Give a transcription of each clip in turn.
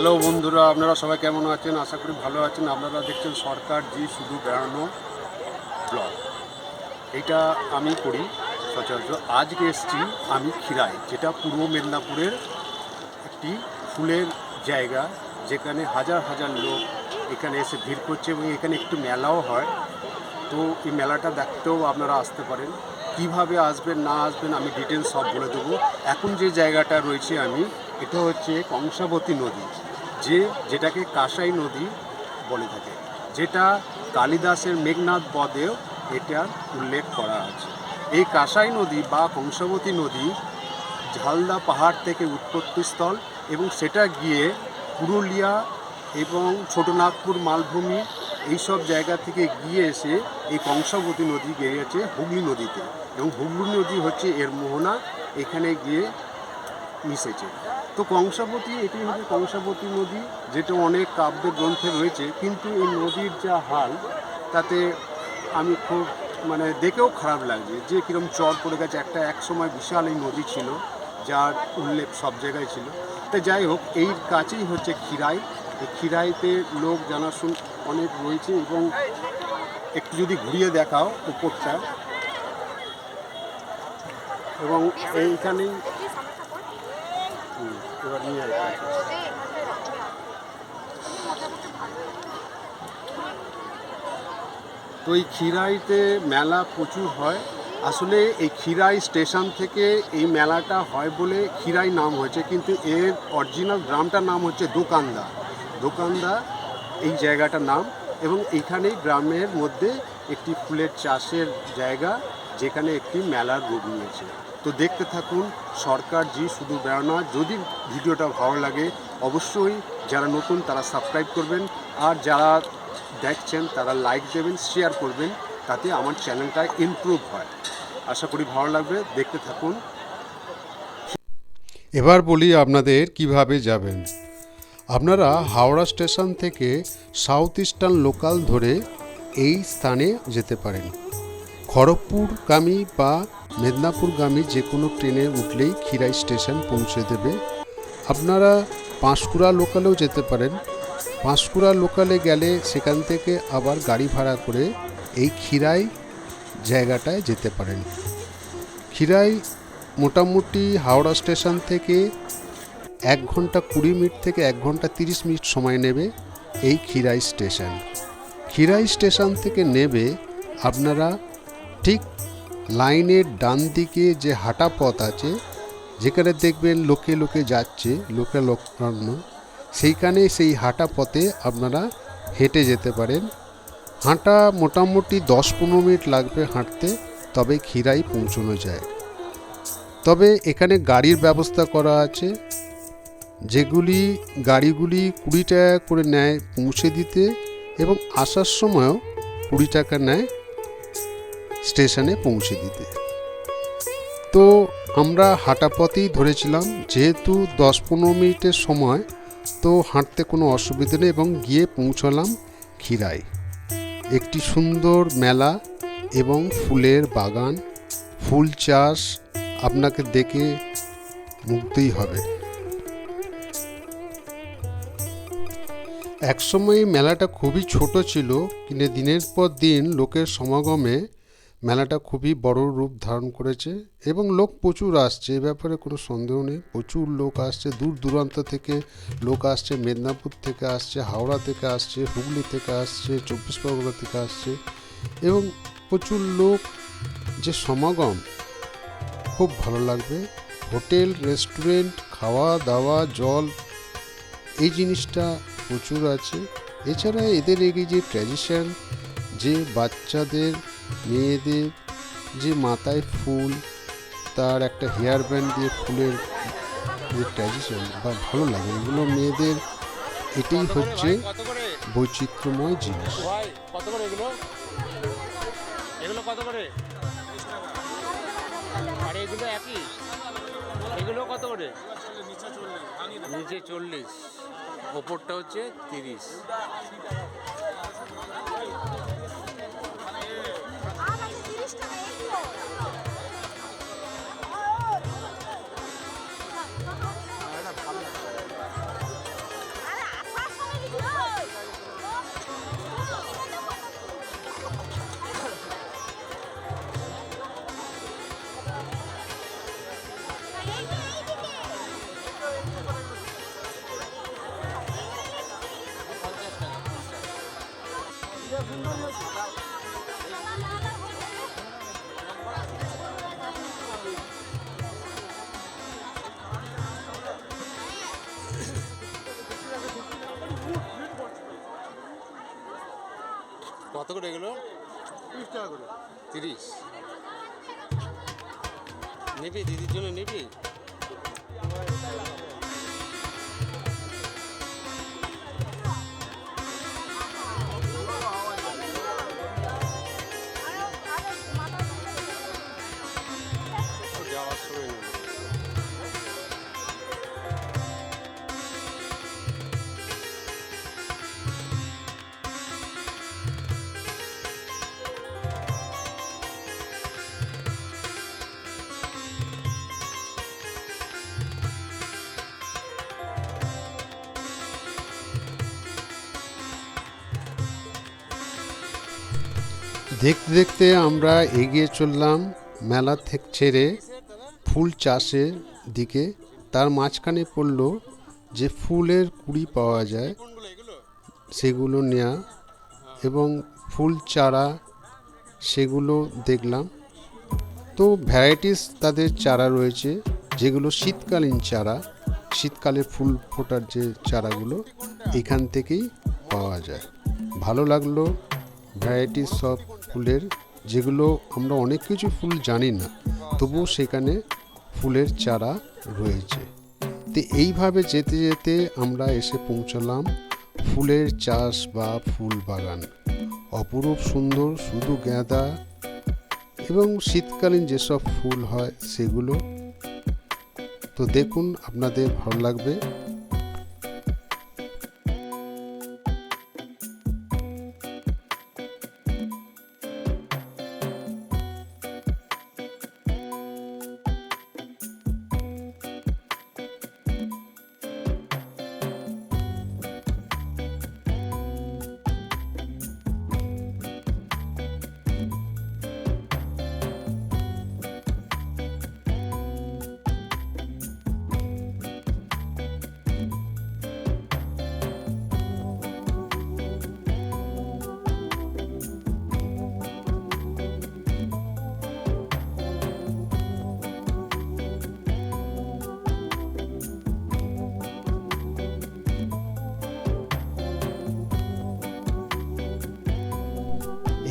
Hello বন্ধুরা, আপনারা সবাই কেমন আছেন? আশা করি ভালো আছেন। আপনারা দেখছেন সরকার জি শুধু বেড়ানো ব্লগ। এটা আমি করি, সচরাচর। আজকে এসেছি আমি খিরাই, যেটা পূর্ব মেদিনীপুরের একটি ফুলের জায়গা, যেখানে হাজার হাজার লোক এখানে এসে ভিড় করছে এবং এখানে একটু মেলাও হয়। তো এই মেলাটা দেখতেও আপনারা আসতে পারেন। কীভাবে আসবেন, না আসবেন, আমি ডিটেলস সব বলে দেবো। এখন যে জায়গাটা রয়েছে আমি, এটা হচ্ছে কংসাবতী নদী। যে যেটাকে কাঁসাই নদী বলে থাকে, যেটা কালিদাসের মেঘনাথ বদেও এটার উল্লেখ করা আছে। এই কাঁসাই নদী বা কংসাবতী নদী ঝালদা পাহাড় থেকে উৎপত্তিস্থল এবং সেটা গিয়ে পুরুলিয়া এবং ছোটনাগপুর মালভূমি এইসব জায়গা থেকে গিয়ে এসে এই কংসাবতী নদী গিয়েছে হুগলি নদীতে। এবং হুগলি নদী হচ্ছে এর মোহনা, এখানে গিয়ে মিশেছে। তো কংসাবতী এটি হচ্ছে কংসাবতী নদী, যেটা অনেক কাব্য গ্রন্থে রয়েছে। কিন্তু এই নদীর যা হাল, তাতে আমি খুব মানে দেখেও খারাপ লাগছে যে কীরকম চর পড়ে গেছে। একটা এক সময় বিশাল এই নদী ছিল, যার উল্লেখ সব জায়গায় ছিল। তা যাই হোক এই কাছেই হচ্ছে খিরাই এই খিরাইতে লোক জানাশুন অনেক রয়েছে এবং একটু যদি ঘুরিয়ে দেখাও উপরটা। এবং এইখানেই এবার নিয়ে তো এই খিরাইতে মেলা প্রচুর হয়। আসলে এই খিরাই স্টেশন থেকে এই মেলাটা হয় বলে খিরাই নাম হয়েছে, কিন্তু এর অরিজিনাল গ্রামটার নাম হচ্ছে দোকানদা। দোকানদা এই জায়গাটার নাম এবং এইখানেই গ্রামের মধ্যে একটি ফুলের চাষের জায়গা যেখানে একটি মেলার রূপ নিয়েছে। তো দেখতে থাকুন, সরকার জি শুধু বেড়ানা যদি ভিডিওটা ভালো লাগে, অবশ্যই যারা নতুন তারা সাবস্ক্রাইব করবেন, আর যারা দেখছেন তারা লাইক দেবেন শেয়ার করবেন, তাতে আমার চ্যানেলটা ইমপ্রুভ হয়। আশা করি ভালো লাগবে, দেখতে থাকুন। এবার বলি আপনাদের কীভাবে যাবেন। আপনারা হাওড়া স্টেশন থেকে সাউথ ইস্টার্ন লোকাল ধরে এই স্থানে যেতে পারেন। খড়গপুরগামী বা মেদিনীপুরগামী যে কোনো ট্রেনে উঠলেই খিরাই স্টেশন পৌঁছে দেবে। আপনারা পাঁশকুড়া লোকালেও যেতে পারেন। পাঁশকুড়া লোকালে গেলে সেখান থেকে আবার গাড়ি ভাড়া করে এই খিরাই জায়গাটায় যেতে পারেন। খিরাই মোটামুটি হাওড়া স্টেশন থেকে এক ঘণ্টা কুড়ি মিনিট থেকে এক ঘণ্টা তিরিশ মিনিট সময় নেবে এই খিরাই স্টেশন। খিরাই স্টেশন থেকে নেবে আপনারা ঠিক লাইনের ডান দিকে যে হাঁটা পথ আছে, যেখানে দেখবেন লোকে লোকে যাচ্ছে লোকে লোকান্য সেইখানে সেই হাঁটা পথে আপনারা হেঁটে যেতে পারেন। হাঁটা মোটামুটি দশ পনেরো মিনিট লাগবে হাঁটতে, তবে খিরাই পৌঁছানো যায়। তবে এখানে গাড়ির ব্যবস্থা করা আছে, যেগুলি গাড়িগুলি কুড়ি টাকা করে নেয় পৌঁছে দিতে এবং আসার সময়ও কুড়ি টাকা নেয় স্টেশনে পৌঁছে দিতে। তো আমরা হাঁটা পথেই ধরেছিলাম, যেহেতু দশ পনেরো মিনিটের সময়, তো হাঁটতে কোনো অসুবিধা নেই এবং গিয়ে পৌঁছলাম খিরাই একটি সুন্দর মেলা এবং ফুলের বাগান, ফুল চাষ আপনাকে দেখে মুগ্ধই হবে। একসময় মেলাটা খুবই ছোট ছিল, কিন্তু দিনের পর দিন লোকের সমাগমে মেলাটা খুবই বড় রূপ ধারণ করেছে এবং লোক প্রচুর আসছে, এ ব্যাপারে কোনো সন্দেহ নেই। প্রচুর লোক আসছে, দূর দূরান্ত থেকে লোক আসছে, মেদিনীপুর থেকে আসছে, হাওড়া থেকে আসছে, হুগলি থেকে আসছে, চব্বিশ পরগনা থেকে আসছে এবং প্রচুর লোক, যে সমাগম খুব ভালো লাগবে। হোটেল, রেস্টুরেন্ট খাওয়া দাওয়া জল, এই জিনিসটা প্রচুর আছে। এছাড়া এদের এই যে ট্র্যাডিশন, যে বাচ্চাদের মেয়েদের যে মাথায় ফুল তার একটা হেয়ার ব্যান্ড দিয়ে ফুলের যে ট্র্যাডিশন বা ভালো লাগে এগুলো মেয়েদের এটাই হচ্ছে বৈচিত্র্যময় জিনিস। ভাই কত করে এগুলো? এগুলো কত করে? আর এগুলো একই? এগুলো কত করে? নিচে চল্লিশ। ওপরটা হচ্ছে তিরিশ। করে এগুলো? তিরিশ টাকা করে। তিরিশ? নিবি দিদির জন্য নিবি? দেখতে দেখতে আমরা এগিয়ে চললাম মেলা থেকে ছেড়ে ফুল চাষের দিকে। তার মাঝখানে পড়ল যে ফুলের কুড়ি পাওয়া যায়, সেগুলো নেওয়া এবং ফুল চারা সেগুলো দেখলাম। তো ভ্যারাইটিস তাদের চারা রয়েছে, যেগুলো শীতকালীন চারা, শীতকালে ফুল ফোটার যে চারাগুলো এখান থেকেই পাওয়া যায়। ভালো লাগল ভ্যারাইটিস সব ফুলের, যেগুলো আমরা অনেক কিছু ফুল জানি না, তবুও সেখানে ফুলের চারা রয়েছে। তো এইভাবে যেতে যেতে আমরা এসে পৌঁছলাম ফুলের চাষ বা ফুল বাগান। অপরূপ, সুন্দর, শুধু গাঁদা এবং শীতকালীন যেসব ফুল হয় সেগুলো। তো দেখুন, আপনাদের ভালো লাগবে।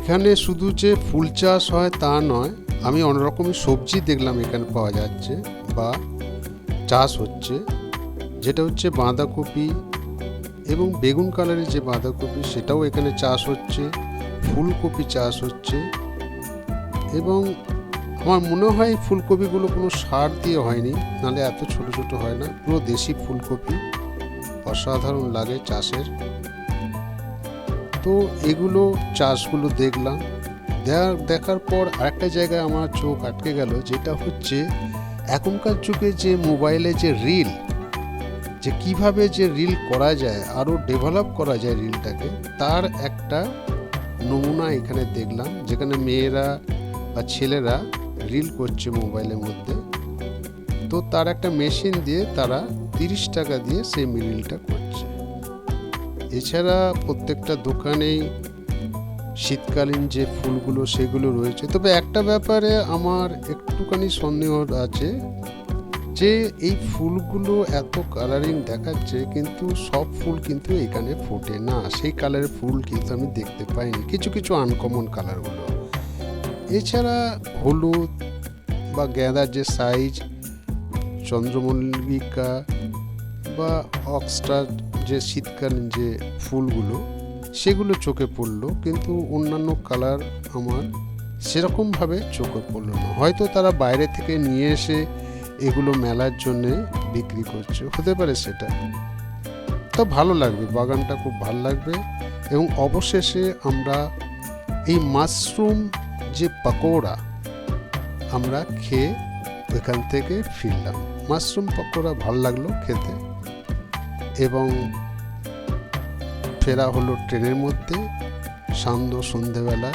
এখানে শুধু যে ফুল চাষ হয় তা নয়, আমি অনেক রকমের সবজি দেখলাম এখানে পাওয়া যাচ্ছে বা চাষ হচ্ছে। যেটা হচ্ছে বাঁধাকপি এবং বেগুন কালারের যে বাঁধাকপি, সেটাও এখানে চাষ হচ্ছে, ফুলকপি চাষ হচ্ছে এবং আমার মনে হয় ফুলকপিগুলো কোনো সার দিয়ে হয়নি, নাহলে এত ছোট ছোট হয় না, পুরো দেশি ফুলকপি অসাধারণ লাগে চাষের। তো এগুলো চাষগুলো দেখলাম। দেখার দেখার পর আরেকটা জায়গায় আমার চোখ আটকে গেল, যেটা হচ্ছে এখনকার যুগে যে মোবাইলে যে রিল, যে কীভাবে যে রিল করা যায়, আরও ডেভেলপ করা যায় রিলটাকে, তার একটা নমুনা এখানে দেখলাম, যেখানে মেয়েরা বা ছেলেরা রিল করছে মোবাইলের মধ্যে। তো তার একটা মেশিন দিয়ে তারা তিরিশ টাকা দিয়ে সেই রিলটা করছে। এছাড়া প্রত্যেকটা দোকানেই শীতকালীন যে ফুলগুলো, সেগুলো রয়েছে। তবে একটা ব্যাপারে আমার একটুখানি সন্দেহ আছে যে এই ফুলগুলো এত কালারিং দেখাচ্ছে, কিন্তু সব ফুল কিন্তু এখানে ফোটে না। সেই কালারের ফুল কিন্তু আমি দেখতে পাইনি। কিছু কিছু আনকমন কালারগুলো এছাড়া হলুদ বা গাঁদার যে সাইজ চন্দ্রমল্লিকা বা অক্সটার যে শীতকালীন যে ফুলগুলো, সেগুলো চোখে পড়ল, কিন্তু অন্যান্য কালার আমার সেরকমভাবে চোখে পড়ল না। হয়তো তারা বাইরে থেকে নিয়ে এসে এগুলো মেলার জন্যে বিক্রি করছে, হতে পারে সেটা। তো ভালো লাগবে, বাগানটা খুব ভালো লাগবে এবং অবশেষে আমরা এই মাশরুম যে পাকোড়া আমরা খেয়ে ওইখান থেকে ফিরলাম। মাশরুম পকোড়া ভালো লাগল খেতে। এবং ফেরা হলো ট্রেনের মধ্যে সান্ধ্য সন্ধেবেলা।